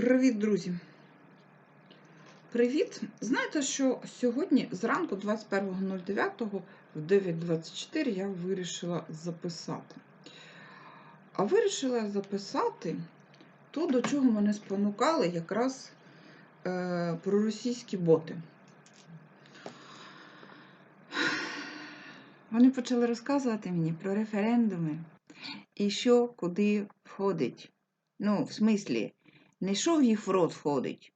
Привіт, друзі! Привіт! Знаєте, що сьогодні зранку, 21.09 в 9.24 я вирішила записати. А вирішила записати то, до чого мене спонукали якраз е, проросійські боти. Вони почали розказувати мені про референдуми і що куди входить. Ну, в смислі, не що в їх в рот входить,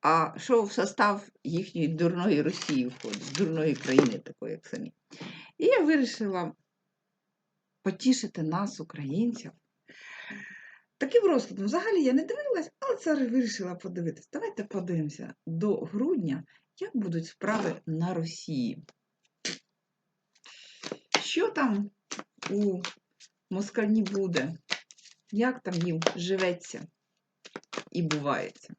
а що в состав їхньої дурної Росії входить, дурної країни, такої, як самі. І я вирішила потішити нас, українців. Таким розкладом, взагалі я не дивилась, але це вирішила подивитись. Давайте подивимося до грудня, як будуть справи на Росії. Що там у москальні буде? Як там їм живеться і бувається?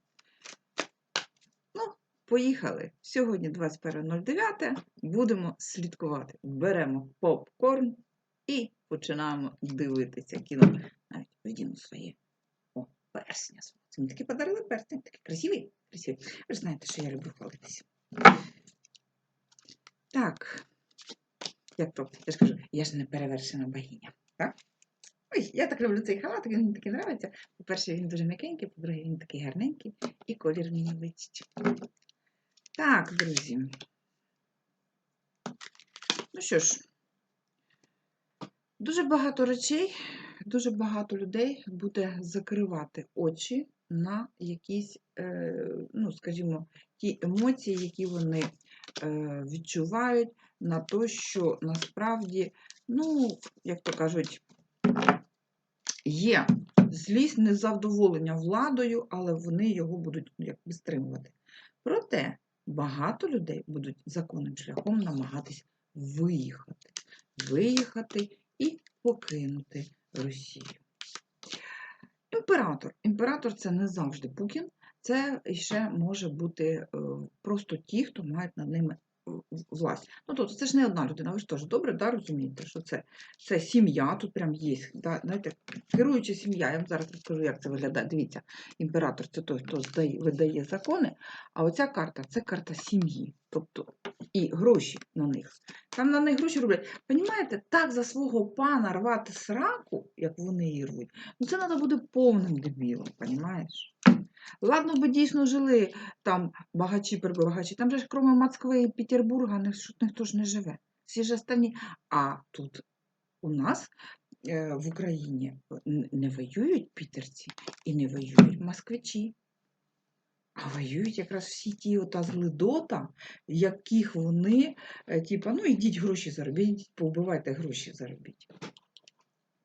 Ну, поїхали. Сьогодні 21.09. Будемо слідкувати. Беремо попкорн і починаємо дивитися кіно. Навіть видіну своє. О, персня. Мені такі подарили персня. Такі красиві. красиві. Ви ж знаєте, що я люблю хвалитися. Так. Як то? Я ж кажу, я ж не перевершена богиня. Так? Ой, я так люблю цей халат, він мені такий подобається. По-перше, він дуже м'якенький, по-друге, він такий гарненький, і колір мені личить. Так, друзі. Ну що ж, дуже багато речей, дуже багато людей буде закривати очі на якісь, е, ну, скажімо, ті емоції, які вони е, відчувають, на те, що насправді, ну, як то кажуть, є злість, незадоволення владою, але вони його будуть якби стримувати. Проте багато людей будуть законним шляхом намагатись виїхати, виїхати і покинути Росію. Імператор. Імператор це не завжди Путін, це ще може бути е, просто ті, хто мають над ними власть. Ну, тобто це ж не одна людина, ви ж теж добре да, розумієте, що це це сім'я, тут прям є. Да, знаєте, Керуюча сім'я, я вам зараз розкажу, як це виглядає. Дивіться, імператор це той, хто здає, видає закони, а оця карта це карта сім'ї. Тобто і гроші на них. Там на них гроші роблять. Понімаєте, так за свого пана рвати сраку, як вони її рвуть, ну це треба буде повним дебілом, понімаєш? Ладно, би дійсно жили там багачі прибагачі, там же ж крім Москви і Петербурга ніхто ж не живе. Всі ж останні. А тут у нас е, в Україні не воюють пітерці і не воюють москвичі. А воюють якраз всі ті ота злидота, яких вони, е, типа, ну ідіть гроші заробіть, повбивайте гроші заробіть.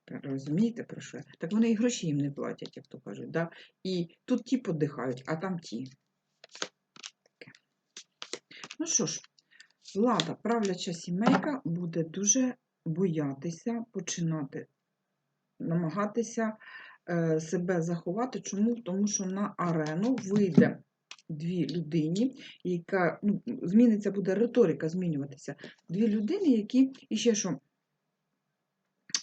Розумієте, про що? Так вони і гроші їм не платять, як то кажуть. Да? І тут ті подихають, а там ті. Ну що ж, влада, правляча сімейка буде дуже боятися починати, намагатися е, себе заховати. Чому? Тому що на арену вийде дві людині, яка ну, зміниться, буде риторика змінюватися. Дві людини, які і ще що.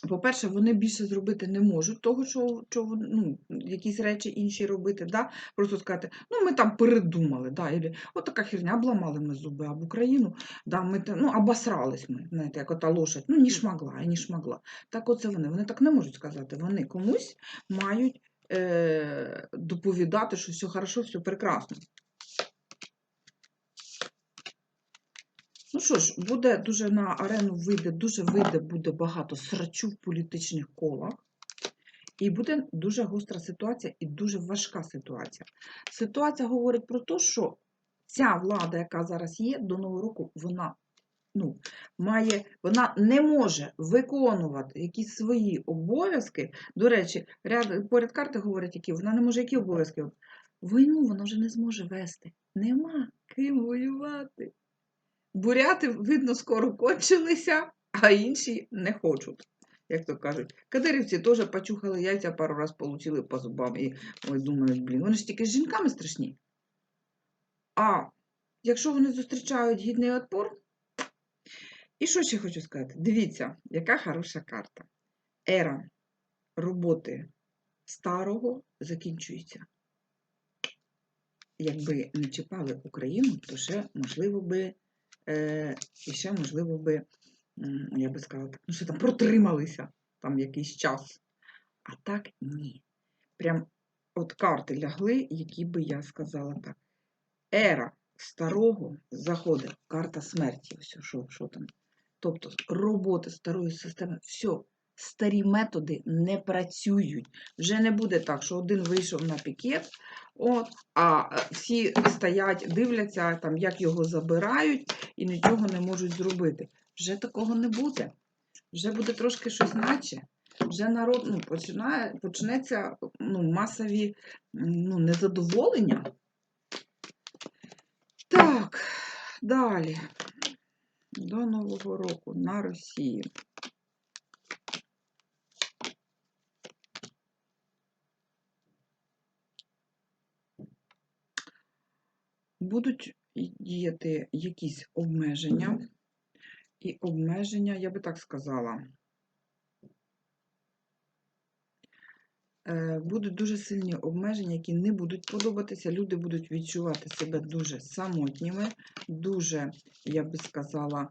По-перше, вони більше зробити не можуть того, що що ну, якісь речі інші робити. Да? Просто сказати, ну ми там передумали, да? Ілі, от така херня, обламали ми зуби об Україну, да? ми ну, обосрались ми, знаєте, як ота лошадь, ну ні шмагла, і ні шмагла. Так оце вони. Вони так не можуть сказати. Вони комусь мають е- доповідати, що все хорошо, все прекрасно. Ну що ж, буде дуже на арену вийде, дуже вийде, буде багато срачу в політичних колах. І буде дуже гостра ситуація і дуже важка ситуація. Ситуація говорить про те, що ця влада, яка зараз є, до Нового року, вона ну, має, вона не може виконувати якісь свої обов'язки. До речі, ряд, поряд карти говорять, які вона не може які обов'язки. Війну вона вже не зможе вести. Нема ким воювати. Буряти, видно, скоро кончилися, а інші не хочуть. Як то кажуть, кадирівці теж почухали яйця, пару раз отримали по зубам і ой, думають, блін, вони ж тільки з жінками страшні. А якщо вони зустрічають гідний отпор, і що ще хочу сказати? Дивіться, яка хороша карта. Ера роботи старого закінчується. якби не чіпали Україну, то ще можливо би, е, і ще можливо би, я би сказала, так, ну що там протрималися там якийсь час. А так ні. Прям от карти лягли, які би я сказала так. Ера старого заходить, карта смерті. Ось, що, що там. Тобто робота старої системи, все, старі методи не працюють. Вже не буде так, що один вийшов на пікет, от, а е, всі стоять, дивляться, там, як його забирають і нічого не можуть зробити. Вже такого не буде. Вже буде трошки щось наче. Вже народ ну, починає, почнеться ну, масові ну, незадоволення. Так, далі. До Нового року на Росії. Будуть діяти якісь обмеження. І обмеження, я би так сказала, е, будуть дуже сильні обмеження, які не будуть подобатися. Люди будуть відчувати себе дуже самотніми, дуже, я би сказала,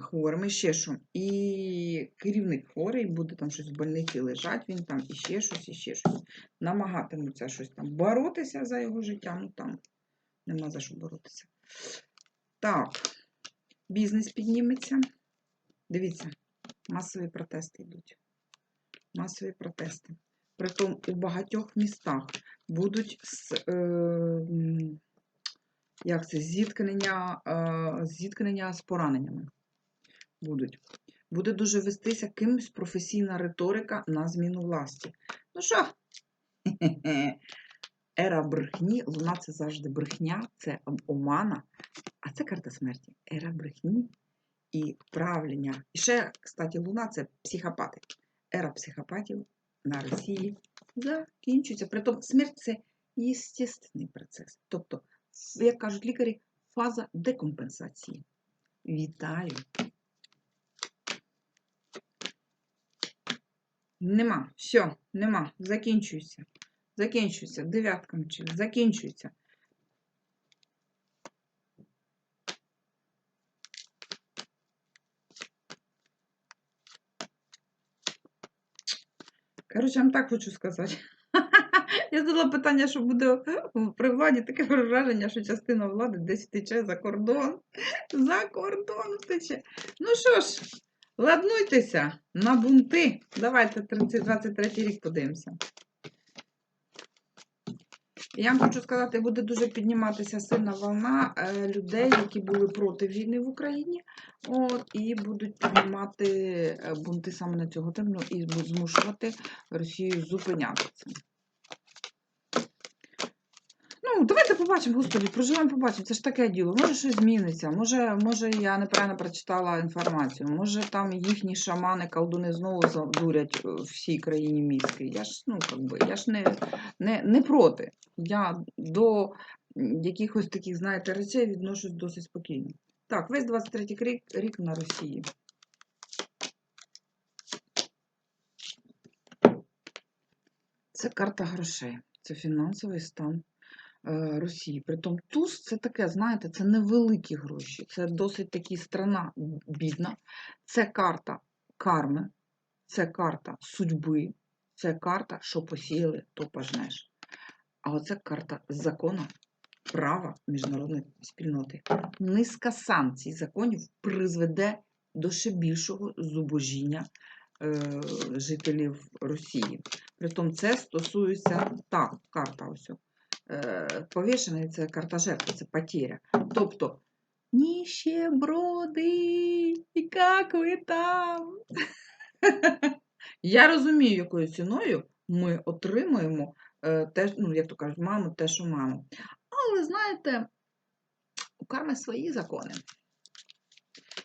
хворими, ще що. І керівник хворий буде там щось в больниці лежать, він там і ще щось, і ще щось. Намагатимуться щось там боротися за його життя, ну там нема за що боротися. Так, бізнес підніметься. Дивіться, масові протести йдуть. Масові протести. Притом у багатьох містах будуть е, як це, зіткнення, е, зіткнення з пораненнями. Будуть. Буде дуже вестися кимось професійна риторика на зміну власті. Ну що? Ера брехні, луна це завжди брехня, це омана, а це карта смерті. Ера брехні і правлення. І ще, кстати, луна це психопати. Ера психопатів на Росії закінчується. Притом смерть це єстественний процес. Тобто, як кажуть лікарі, фаза декомпенсації. Вітаю! Нема, все, нема, закінчується. Закінчується. Дев'ятка мечів, закінчується. Коротше, я вам так хочу сказати. Я задала питання, що буде при владі таке враження, що частина влади десь втече за кордон. За кордон втече. Ну що ж, ладнуйтеся на бунти. Давайте 30-23 рік подивимося. Я вам хочу сказати, буде дуже підніматися сильна волна е, людей, які були проти війни в Україні, от, і будуть піднімати е, бунти саме на цього терміну і змушувати Росію зупинятися. Ну, давайте побачимо, господи, проживемо, побачимо. Це ж таке діло. Може, щось зміниться. Може, може, я неправильно прочитала інформацію. Може, там їхні шамани, колдуни знову задурять е, всій країні мізки. Я ж, ну, би, я ж не, не, не проти. Я до якихось таких, знаєте, речей відношусь досить спокійно. Так, весь 23 рік, рік на Росії. Це карта грошей, це фінансовий стан Росії. Притом туз це таке, знаєте, це невеликі гроші, це досить такі страна бідна. Це карта карми, це карта судьби, це карта, що посіяли, то пожнеш. А оце карта закону, права міжнародної спільноти. Низка санкцій законів призведе до ще більшого зубожіння е, жителів Росії. Притом це стосується так, карта ось. Е, повішений це карта жертви, це потеря. Тобто ніщеброди, як ви там? Я розумію, якою ціною ми отримуємо е, те, ну, як то кажуть, маємо те, що маємо. Але знаєте, у карми свої закони.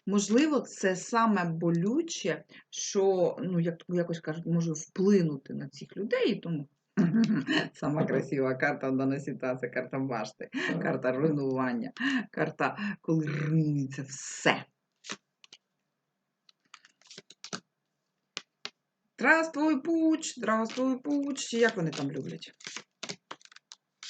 Можливо, це саме болюче, що, ну, як якось кажуть, може вплинути на цих людей, тому сама красива карта в даній ситуації, карта башти, карта руйнування, карта, коли руйнується все. Здравствуй, пуч, здравствуй, пуч. Як вони там люблять?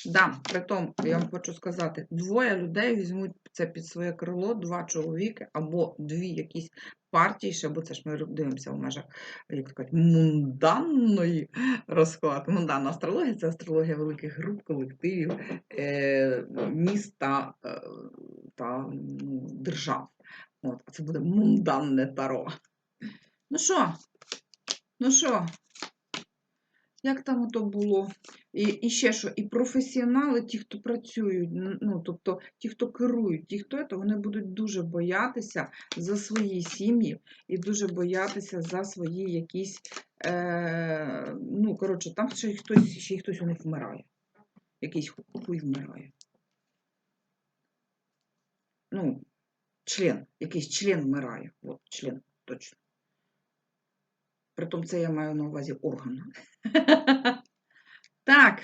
Да, притом, я вам хочу сказати, двоє людей візьмуть це під своє крило, два чоловіки або дві якісь партії, ще, бо це ж ми дивимося в межах, як кажуть, мунданної розклад. Мунданна астрологія це астрологія великих груп, колективів, е, міст та, е, та ну, держав. От, це буде мунданне таро. Ну що? Ну що? Як там ото було? І, і ще що, і професіонали, ті, хто працюють, ну, тобто ті, хто керують, ті, хто це, вони будуть дуже боятися за свої сім'ї і дуже боятися за свої якісь, е, ну, коротше, там ще хтось, ще хтось у них вмирає. Якийсь ху- хуй вмирає. Ну, член, якийсь член вмирає. От, член, точно. Притом це я маю на увазі орган. Так.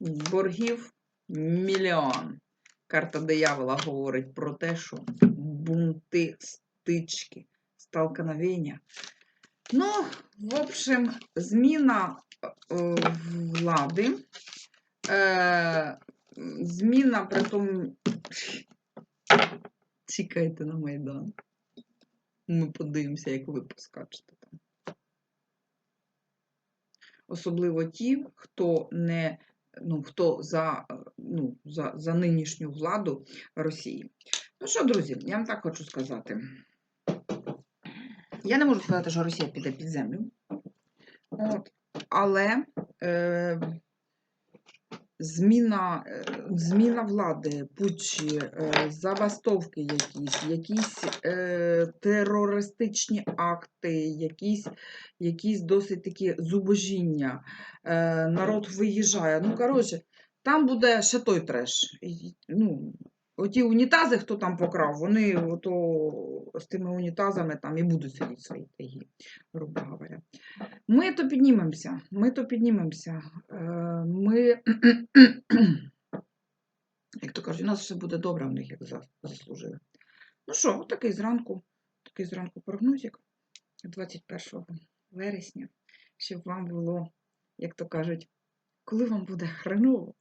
Боргів мільйон. Карта диявола говорить про те, що бунти, стички, столкновення. Ну, в общем, зміна е, влади, е, зміна при тому. Чекайте на Майдан. Ми подивимося, як ви поскачете там. Особливо ті, хто не ну, хто за, ну, за, за нинішню владу Росії. Ну що, друзі, я вам так хочу сказати. Я не можу сказати, що Росія піде під землю. От. Але е, зміна, е, зміна влади, путчі, е, забастовки якісь, якісь е, терористичні акти, якісь, якісь досить такі зубожіння, е, народ виїжджає. Ну, коротше, там буде ще той треш. Ну, оті унітази, хто там покрав, вони ото, з тими унітазами там і будуть сидіти в своїй тайгі, грубо говоря. Ми то піднімемося, ми то піднімемося. Е, Ми, як то кажуть, у нас все буде добре в них, як заслужили. Ну що, от такий зранку, такий зранку прогнозик 21 вересня, щоб вам було, як то кажуть, коли вам буде хреново,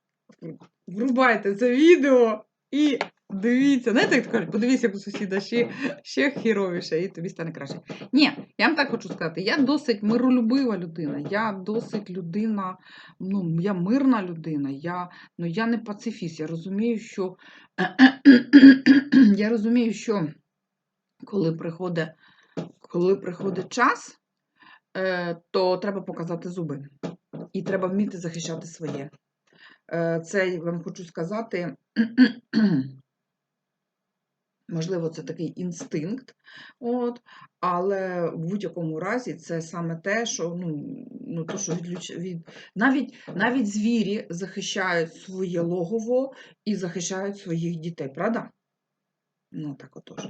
врубайте це відео і дивіться. Знаєте, як кажуть, подивіться, як у сусіда ще, ще хіровіше, і тобі стане краще. Ні, я вам так хочу сказати, я досить миролюбива людина, я досить людина, ну, я мирна людина, я, ну, я не пацифіст. Я розумію, що я розумію, що коли приходить, коли приходить час, е, то треба показати зуби. І треба вміти захищати своє. Е, Це я вам хочу сказати. Можливо, це такий інстинкт, от, але в будь-якому разі це саме те, що ну, ну, то, що відлюч... від... навіть, навіть звірі захищають своє логово і захищають своїх дітей, правда? Ну, так отож.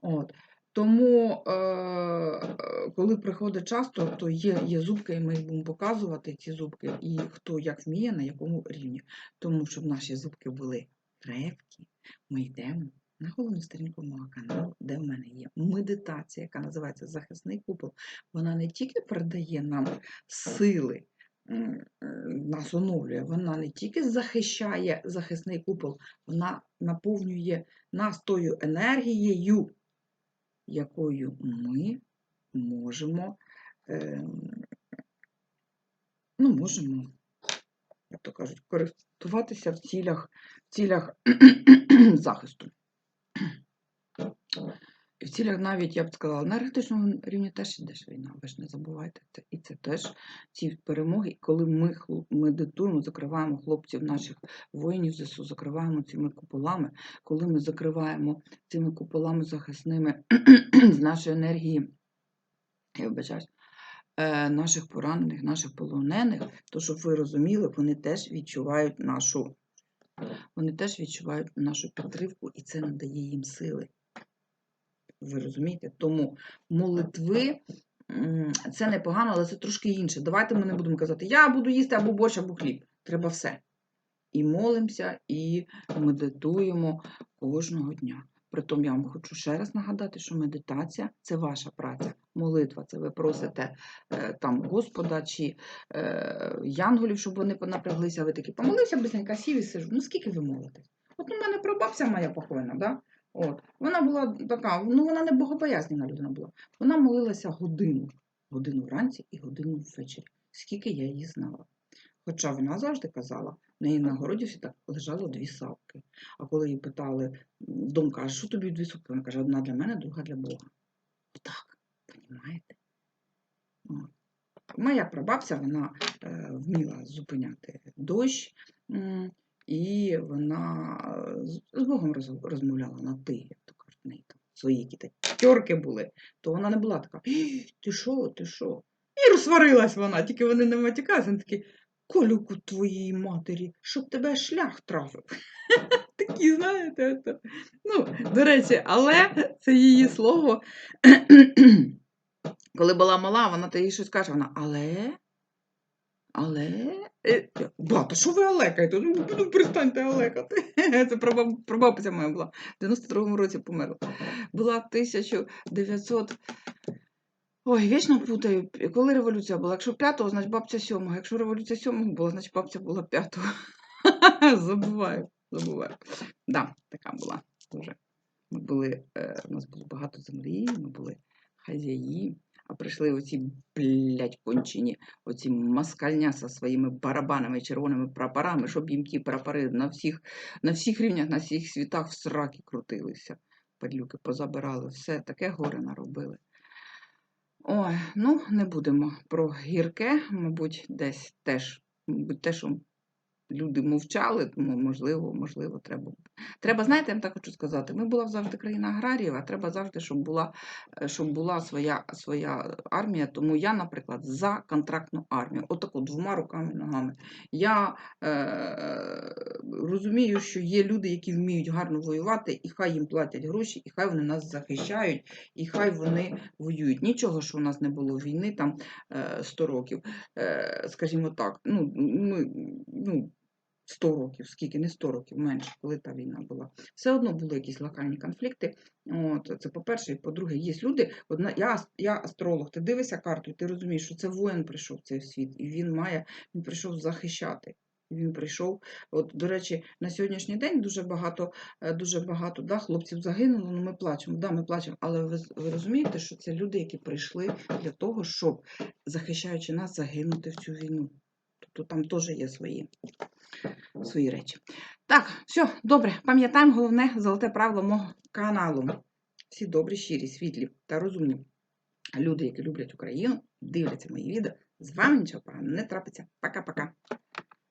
От. Тому, е, е, коли приходить час, то, є, є зубки, і ми будемо показувати ці зубки, і хто як вміє, на якому рівні. Тому, щоб наші зубки були крепкі, ми йдемо на головну сторінку мого каналу, де в мене є медитація, яка називається Захисний купол. Вона не тільки передає нам сили, е, нас оновлює, вона не тільки захищає захисний купол, вона наповнює нас тою енергією, якою ми можемо, ем, ну, можемо, як то кажуть, користуватися в цілях, в цілях захисту. І в цілях навіть, я б сказала, на енергетичному рівні теж іде ж війна, ви ж не забувайте. І це теж ці перемоги, коли ми медитуємо, закриваємо хлопців наших воїнів ЗСУ, закриваємо цими куполами, коли ми закриваємо цими куполами захисними з нашої енергії, я вибачаюсь, е, наших поранених, наших полонених, то щоб ви розуміли, вони теж відчувають нашу, вони теж відчувають нашу підтримку, і це надає їм сили. Ви розумієте? Тому молитви це непогано, але це трошки інше. Давайте ми не будемо казати, я буду їсти або борщ, або хліб. Треба все. І молимося, і медитуємо кожного дня. Притом я вам хочу ще раз нагадати, що медитація це ваша праця. молитва. Це ви просите е, там Господа чи е, янголів, щоб вони понапряглися. Ви такі помолився, бисенька сів і сижу. Ну скільки ви молитесь? От у мене прабабця моя покойна, да? От. Вона була така, ну вона не богобоязнена людина була. Вона молилася годину, годину вранці і годину ввечері. Скільки я її знала. Хоча вона завжди казала, на городі всі так лежало дві савки. А коли її питали, м, донька, а що тобі дві савки? Вона каже, одна для мене, друга для Бога. Отак, розумієте? Моя прабабця, вона е, вміла зупиняти дощ, і вона е, з Богом розмовляла на ти, як то кажуть, неї там свої якісь тьорки були, то вона не була така, ти що, ти що? І розсварилась вона, тільки вони не матюкалися, вони такі, колюку твоїй матері, щоб тебе шлях трафив. Такі, знаєте, це. ну, до речі, але це її слово. Коли була мала, вона то їй щось каже, вона, але, але, Е, бата, що ви алекаєте? Ну, ну перестаньте алекати. Це прабаб- прабабця моя була. В 92-му році померла. Була 1900... Ой, вічно путаю. Коли революція була? Якщо 5-го, значить бабця 7-го. Якщо революція 7-го була, значить бабця була 5-го. Забуваю, забуваю. Да, така була дуже. Ми були, е, у нас було багато землі, ми були хазяї, а прийшли оці, блядь, кончені, оці москальня зі своїми барабанами, червоними прапорами, щоб їм ті прапори на всіх, на всіх рівнях, на всіх світах в сраки крутилися. Падлюки позабирали, все, таке горе наробили. Ой, ну не будемо про гірке, мабуть, десь теж, мабуть, те, що люди мовчали, тому можливо, можливо, треба. Треба, знаєте, я так хочу сказати, ми була завжди країна аграріїв, а треба завжди, щоб була, е, щоб була своя, своя армія. Тому я, наприклад, за контрактну армію. Отаку двома руками ногами. Я е, розумію, що є люди, які вміють гарно воювати, і хай їм платять гроші, і хай вони нас захищають, і хай вони воюють. Нічого, що у нас не було війни там е, 100 років, е, скажімо так. Ну, ми, ну, 100 років, скільки, не 100 років, менше, коли та війна була. Все одно були якісь локальні конфлікти. От, це по-перше, і по-друге, є люди. Одна, я, я астролог, ти дивишся карту, і ти розумієш, що це воїн прийшов в цей світ, і він має, він прийшов захищати. Він прийшов. От, до речі, на сьогоднішній день дуже багато, е, дуже багато да, хлопців загинуло. Ну ми плачемо, да, ми плачемо. Але ви, ви розумієте, що це люди, які прийшли для того, щоб, захищаючи нас, загинути в цю війну. Тобто там теж є свої свої речі. Так, все, добре, пам'ятаємо головне золоте правило мого каналу. Всі добрі, щирі, світлі та розумні люди, які люблять Україну, дивляться мої відео. З вами нічого поганого не трапиться. Пока-пока.